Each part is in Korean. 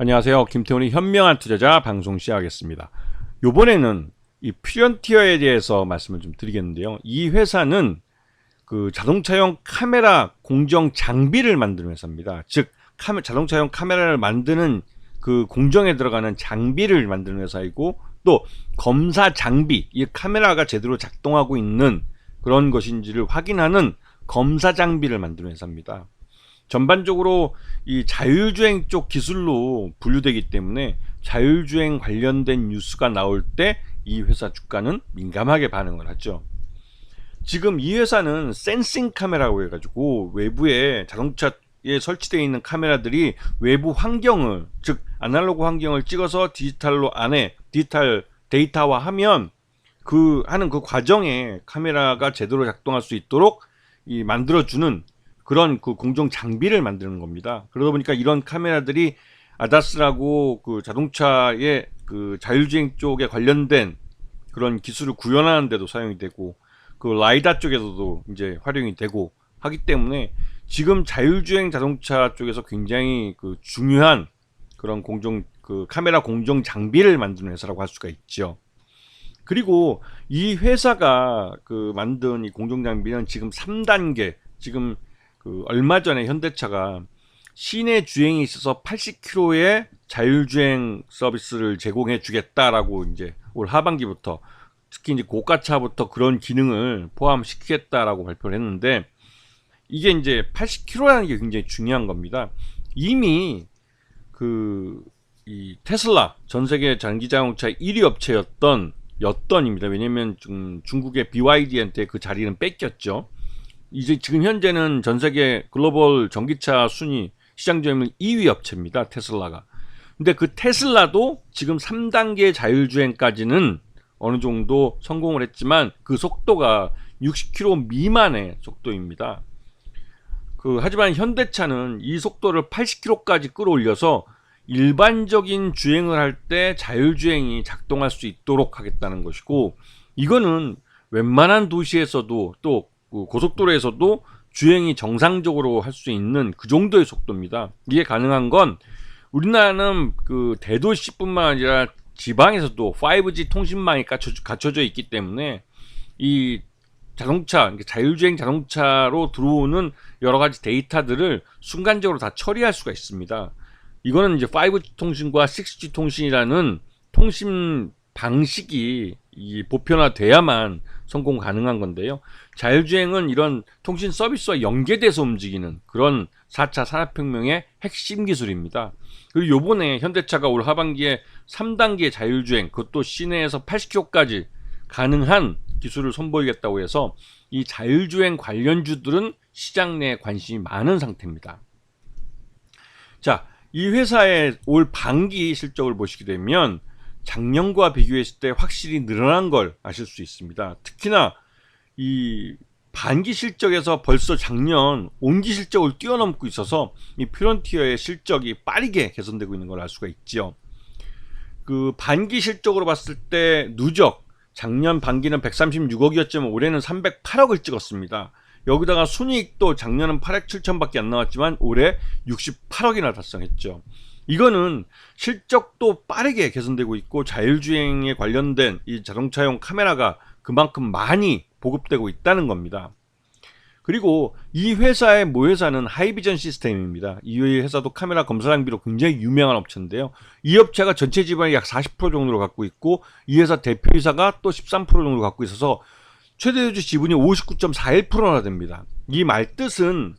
안녕하세요. 김태훈의 현명한 투자자 방송 시작하겠습니다. 요번에는 이 퓨전티어에 대해서 말씀을 좀 드리겠는데요. 이 회사는 그 자동차용 카메라 공정 장비를 만드는 회사입니다. 즉 카메, 자동차용 카메라를 만드는 그 공정에 들어가는 장비를 만드는 회사이고 또 검사 장비, 이 카메라가 제대로 작동하고 있는 그런 것인지를 확인하는 검사 장비를 만드는 회사입니다. 전반적으로 이 자율주행 쪽 기술로 분류되기 때문에 자율주행 관련된 뉴스가 나올 때 이 회사 주가는 민감하게 반응을 하죠. 지금 이 회사는 센싱 카메라고 해가지고 외부에 자동차에 설치되어 있는 카메라들이 외부 환경을 즉 아날로그 환경을 찍어서 디지털로 안에 디지털 데이터화 하면 그 하는 그 과정에 카메라가 제대로 작동할 수 있도록 이 만들어주는 그런 그 공정 장비를 만드는 겁니다. 그러다 보니까 이런 카메라들이 아다스라고 그 자동차의 그 자율주행 쪽에 관련된 그런 기술을 구현하는 데도 사용이 되고 그 라이다 쪽에서도 이제 활용이 되고 하기 때문에 지금 자율주행 자동차 쪽에서 굉장히 그 중요한 그런 공정 그 카메라 공정 장비를 만드는 회사라고 할 수가 있죠. 그리고 이 회사가 그 만든 이 공정 장비는 지금 3단계 지금 그 얼마 전에 현대차가 시내 주행에 있어서 80km의 자율주행 서비스를 제공해 주겠다라고 이제 올 하반기부터 특히 이제 고가차부터 그런 기능을 포함시키겠다라고 발표를 했는데 이게 이제 80km라는 게 굉장히 중요한 겁니다. 이미 그 이 테슬라 전 세계 장기 자동차 1위 업체였던 였던입니다. 왜냐면 좀 중국의 BYD한테 그 자리는 뺏겼죠. 이제 지금 현재는 전 세계 글로벌 전기차 순위 시장 점유율 2위 업체입니다. 테슬라가. 근데 그 테슬라도 지금 3단계 자율주행까지는 어느 정도 성공을 했지만 그 속도가 60km 미만의 속도입니다. 그 하지만 현대차는 이 속도를 80km까지 끌어올려서 일반적인 주행을 할 때 자율주행이 작동할 수 있도록 하겠다는 것이고 이거는 웬만한 도시에서도 또그 고속도로에서도 주행이 정상적으로 할 수 있는 그 정도의 속도입니다. 이게 가능한 건 우리나라는 그 대도시뿐만 아니라 지방에서도 5G 통신망이 갖춰 져 있기 때문에 이 자동차, 자율주행 자동차로 들어오는 여러 가지 데이터들을 순간적으로 다 처리할 수가 있습니다. 이거는 이제 5G 통신과 6G 통신이라는 통신 방식이 이 보편화돼야만 성공 가능한 건데요. 자율주행은 이런 통신 서비스와 연계돼서 움직이는 그런 4차 산업혁명의 핵심 기술입니다. 그리고 요번에 현대차가 올 하반기에 3단계 자율주행, 그것도 시내에서 80km까지 가능한 기술을 선보이겠다고 해서 이 자율주행 관련주들은 시장 내에 관심이 많은 상태입니다. 자, 이 회사의 올 반기 실적을 보시게 되면 작년과 비교했을 때 확실히 늘어난 걸 아실 수 있습니다. 특히나 이 반기 실적에서 벌써 작년 온기 실적을 뛰어넘고 있어서 이 프론티어의 실적이 빠르게 개선되고 있는 걸 알 수가 있죠. 그 반기 실적으로 봤을 때 누적 작년 반기는 136억이었지만 올해는 308억을 찍었습니다. 여기다가 순이익도 작년은 8억 7천밖에 안 나왔지만 올해 68억이나 달성했죠. 이거는 실적도 빠르게 개선되고 있고 자율주행에 관련된 이 자동차용 카메라가 그만큼 많이 보급되고 있다는 겁니다. 그리고 이 회사의 모회사는 하이비전 시스템입니다. 이 회사도 카메라 검사 장비로 굉장히 유명한 업체인데요. 이 업체가 전체 지분의 약40% 정도를 갖고 있고 이 회사 대표이사가 또 13% 정도를 갖고 있어서 최대 주주 지분이 59.41%나 됩니다. 이 말뜻은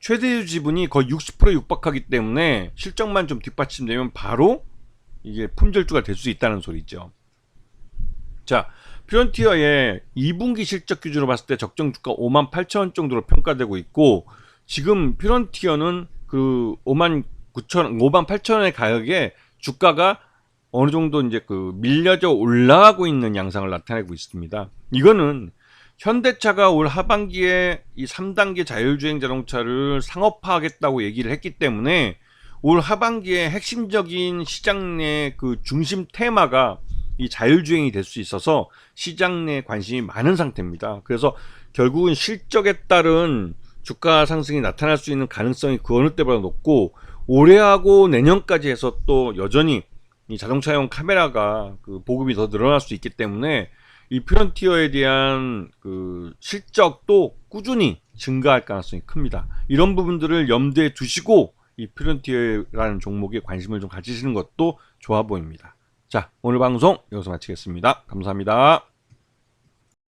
최대주 지분이 거의 60% 육박하기 때문에 실적만 좀 뒷받침되면 바로 이게 품절주가 될 수 있다는 소리죠. 자, 프론티어의 2분기 실적 기준으로 봤을 때 적정 주가 5만 8천 원 정도로 평가되고 있고 지금 프론티어는 그 5만 9천 5만 8천 원의 가격에 주가가 어느 정도 이제 그 밀려져 올라가고 있는 양상을 나타내고 있습니다. 이거는 현대차가 올 하반기에 이 3단계 자율주행 자동차를 상업화하겠다고 얘기를 했기 때문에 올 하반기에 핵심적인 시장 내 그 중심 테마가 이 자율주행이 될 수 있어서 시장 내 관심이 많은 상태입니다. 그래서 결국은 실적에 따른 주가 상승이 나타날 수 있는 가능성이 그 어느 때보다 높고 올해하고 내년까지 해서 또 여전히 이 자동차용 카메라가 그 보급이 더 늘어날 수 있기 때문에 이 프론티어에 대한 그 실적도 꾸준히 증가할 가능성이 큽니다. 이런 부분들을 염두에 두시고 이 프론티어라는 종목에 관심을 좀 가지시는 것도 좋아 보입니다. 자, 오늘 방송 여기서 마치겠습니다. 감사합니다.